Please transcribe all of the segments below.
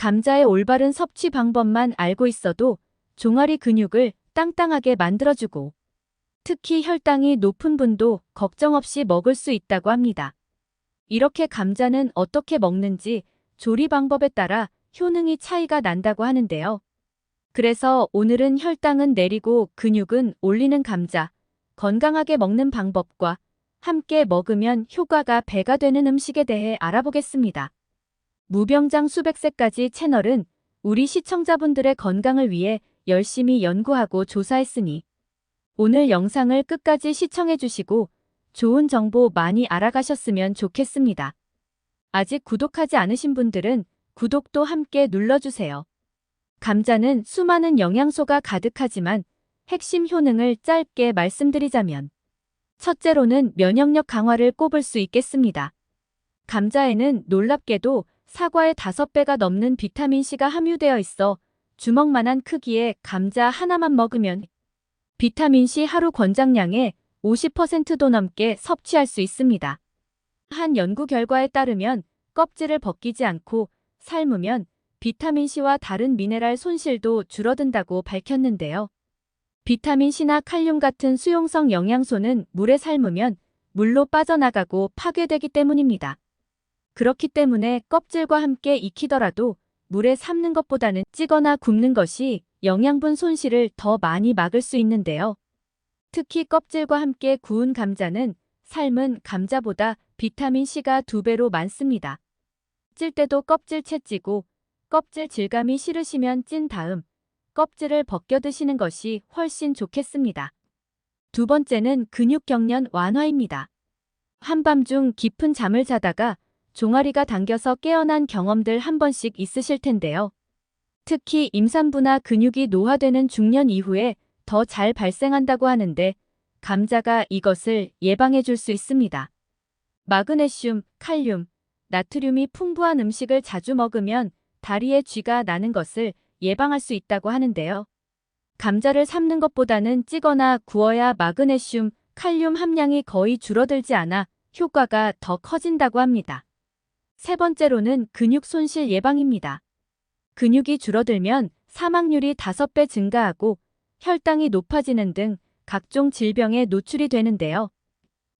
감자의 올바른 섭취 방법만 알고 있어도 종아리 근육을 땅땅하게 만들어주고 특히 혈당이 높은 분도 걱정 없이 먹을 수 있다고 합니다. 이렇게 감자는 어떻게 먹는지 조리 방법에 따라 효능이 차이가 난다고 하는데요. 그래서 오늘은 혈당은 내리고 근육은 올리는 감자, 건강하게 먹는 방법과 함께 먹으면 효과가 배가 되는 음식에 대해 알아보겠습니다. 무병장 수백 세까지 채널은 우리 시청자분들의 건강을 위해 열심히 연구하고 조사했으니 오늘 영상을 끝까지 시청해 주시고 좋은 정보 많이 알아가셨으면 좋겠습니다. 아직 구독하지 않으신 분들은 구독도 함께 눌러주세요. 감자는 수많은 영양소가 가득하지만 핵심 효능을 짧게 말씀드리자면 첫째로는 면역력 강화를 꼽을 수 있겠습니다. 감자에는 놀랍게도 사과의 5배가 넘는 비타민C가 함유되어 있어 주먹만한 크기의 감자 하나만 먹으면 비타민C 하루 권장량의 50%도 넘게 섭취할 수 있습니다. 한 연구 결과에 따르면 껍질을 벗기지 않고 삶으면 비타민C와 다른 미네랄 손실도 줄어든다고 밝혔는데요. 비타민C나 칼륨 같은 수용성 영양소는 물에 삶으면 물로 빠져나가고 파괴되기 때문입니다. 그렇기 때문에 껍질과 함께 익히더라도 물에 삶는 것보다는 찌거나 굽는 것이 영양분 손실을 더 많이 막을 수 있는데요. 특히 껍질과 함께 구운 감자는 삶은 감자보다 비타민C가 두 배로 많습니다. 찔 때도 껍질 채 찌고 껍질 질감이 싫으시면 찐 다음 껍질을 벗겨 드시는 것이 훨씬 좋겠습니다. 두 번째는 근육 경련 완화입니다. 한밤중 깊은 잠을 자다가 종아리가 당겨서 깨어난 경험들 한 번씩 있으실 텐데요. 특히 임산부나 근육이 노화되는 중년 이후에 더 잘 발생한다고 하는데 감자가 이것을 예방해 줄 수 있습니다. 마그네슘, 칼륨, 나트륨이 풍부한 음식을 자주 먹으면 다리에 쥐가 나는 것을 예방할 수 있다고 하는데요. 감자를 삶는 것보다는 찌거나 구워야 마그네슘, 칼륨 함량이 거의 줄어들지 않아 효과가 더 커진다고 합니다. 세 번째로는 근육 손실 예방입니다. 근육이 줄어들면 사망률이 5배 증가하고 혈당이 높아지는 등 각종 질병에 노출이 되는데요.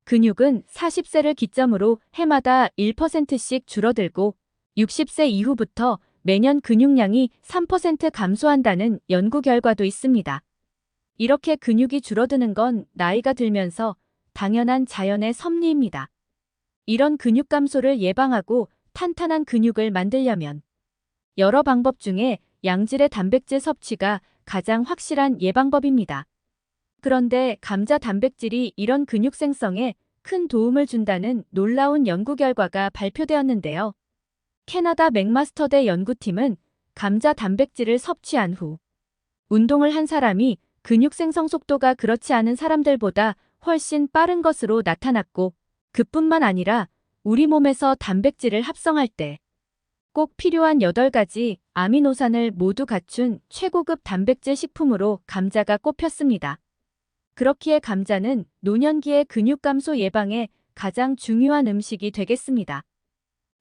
근육은 40세를 기점으로 해마다 1%씩 줄어들고 60세 이후부터 매년 근육량이 3% 감소한다는 연구 결과도 있습니다. 이렇게 근육이 줄어드는 건 나이가 들면서 당연한 자연의 섭리입니다. 이런 근육 감소를 예방하고 탄탄한 근육을 만들려면 여러 방법 중에 양질의 단백질 섭취가 가장 확실한 예방법입니다. 그런데 감자 단백질이 이런 근육 생성에 큰 도움을 준다는 놀라운 연구 결과가 발표되었는데요. 캐나다 맥마스터대 연구팀은 감자 단백질을 섭취한 후 운동을 한 사람이 근육 생성 속도가 그렇지 않은 사람들보다 훨씬 빠른 것으로 나타났고 그뿐만 아니라 우리 몸에서 단백질을 합성할 때 꼭 필요한 8가지 아미노산을 모두 갖춘 최고급 단백질 식품으로 감자가 꼽혔습니다. 그렇기에 감자는 노년기의 근육 감소 예방에 가장 중요한 음식이 되겠습니다.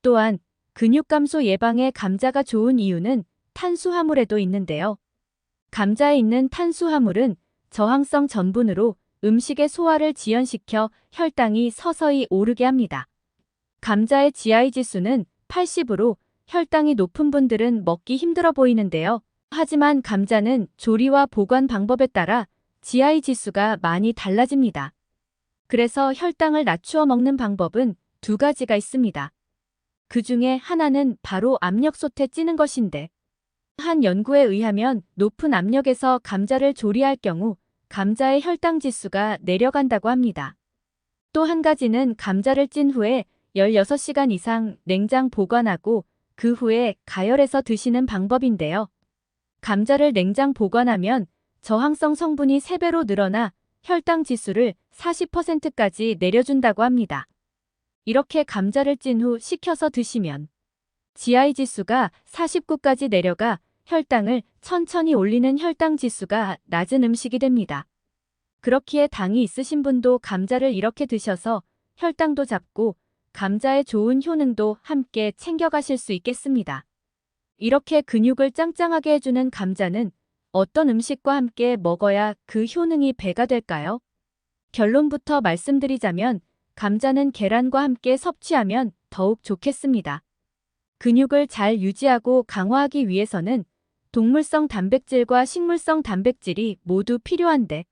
또한 근육 감소 예방에 감자가 좋은 이유는 탄수화물에도 있는데요. 감자에 있는 탄수화물은 저항성 전분으로 음식의 소화를 지연시켜 혈당이 서서히 오르게 합니다. 감자의 GI 지수는 80으로 혈당이 높은 분들은 먹기 힘들어 보이는데요. 하지만 감자는 조리와 보관 방법에 따라 GI 지수가 많이 달라집니다. 그래서 혈당을 낮추어 먹는 방법은 두 가지가 있습니다. 그 중에 하나는 바로 압력솥에 찌는 것인데 한 연구에 의하면 높은 압력에서 감자를 조리할 경우 감자의 혈당 지수가 내려간다고 합니다. 또 한 가지는 감자를 찐 후에 16시간 이상 냉장 보관하고 그 후에 가열해서 드시는 방법인데요. 감자를 냉장 보관하면 저항성 성분이 3배로 늘어나 혈당 지수를 40%까지 내려준다고 합니다. 이렇게 감자를 찐 후 식혀서 드시면 GI 지수가 49까지 내려가 혈당을 천천히 올리는 혈당 지수가 낮은 음식이 됩니다. 그렇기에 당이 있으신 분도 감자를 이렇게 드셔서 혈당도 잡고 감자의 좋은 효능도 함께 챙겨가실 수 있겠습니다. 이렇게 근육을 짱짱하게 해주는 감자는 어떤 음식과 함께 먹어야 그 효능이 배가 될까요? 결론부터 말씀드리자면 감자는 계란과 함께 섭취하면 더욱 좋겠습니다. 근육을 잘 유지하고 강화하기 위해서는 동물성 단백질과 식물성 단백질이 모두 필요한데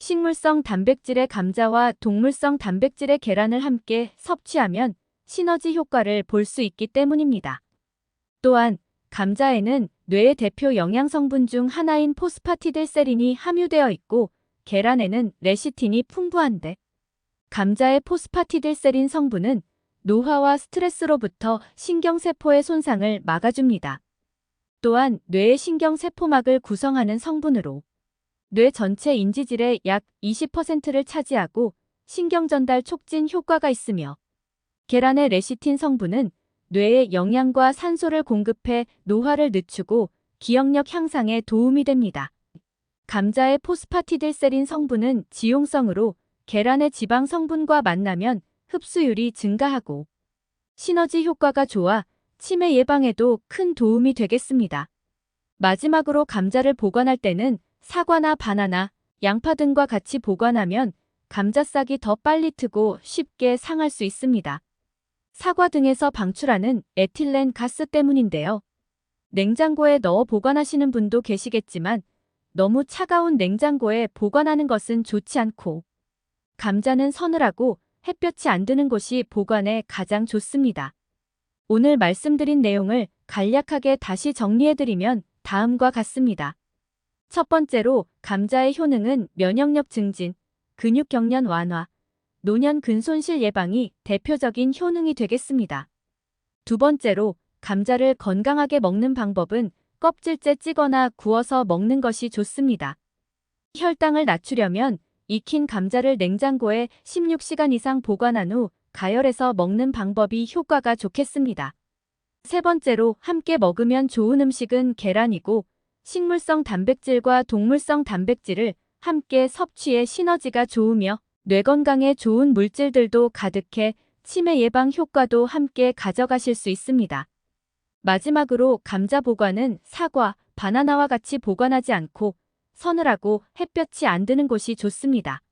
식물성 단백질의 감자와 동물성 단백질의 계란을 함께 섭취하면 시너지 효과를 볼 수 있기 때문입니다. 또한 감자에는 뇌의 대표 영양성분 중 하나인 포스파티딜세린이 함유되어 있고 계란에는 레시틴이 풍부한데 감자의 포스파티딜세린 성분은 노화와 스트레스로부터 신경세포의 손상을 막아줍니다. 또한 뇌의 신경세포막을 구성하는 성분으로 뇌 전체 인지질의 약 20%를 차지하고 신경전달 촉진 효과가 있으며 계란의 레시틴 성분은 뇌에 영양과 산소를 공급해 노화를 늦추고 기억력 향상에 도움이 됩니다. 감자의 포스파티딜세린 성분은 지용성으로 계란의 지방 성분과 만나면 흡수율이 증가하고 시너지 효과가 좋아 치매 예방에도 큰 도움이 되겠습니다. 마지막으로 감자를 보관할 때는 사과나 바나나, 양파 등과 같이 보관하면 감자싹이 더 빨리 트고 쉽게 상할 수 있습니다. 사과 등에서 방출하는 에틸렌 가스 때문인데요. 냉장고에 넣어 보관하시는 분도 계시겠지만 너무 차가운 냉장고에 보관하는 것은 좋지 않고 감자는 서늘하고 햇볕이 안 드는 곳이 보관에 가장 좋습니다. 오늘 말씀드린 내용을 간략하게 다시 정리해드리면 다음과 같습니다. 첫 번째로 감자의 효능은 면역력 증진, 근육 경련 완화, 노년 근손실 예방이 대표적인 효능이 되겠습니다. 두 번째로 감자를 건강하게 먹는 방법은 껍질째 찌거나 구워서 먹는 것이 좋습니다. 혈당을 낮추려면 익힌 감자를 냉장고에 16시간 이상 보관한 후 가열해서 먹는 방법이 효과가 좋겠습니다. 세 번째로 함께 먹으면 좋은 음식은 계란이고 식물성 단백질과 동물성 단백질을 함께 섭취해 시너지가 좋으며 뇌 건강에 좋은 물질들도 가득해 치매 예방 효과도 함께 가져가실 수 있습니다. 마지막으로 감자 보관은 사과, 바나나와 같이 보관하지 않고 서늘하고 햇볕이 안 드는 곳이 좋습니다.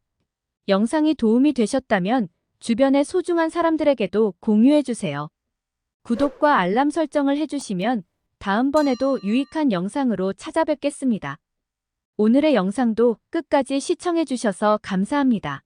영상이 도움이 되셨다면 주변의 소중한 사람들에게도 공유해주세요. 구독과 알람 설정을 해주시면 다음번에도 유익한 영상으로 찾아뵙겠습니다. 오늘의 영상도 끝까지 시청해주셔서 감사합니다.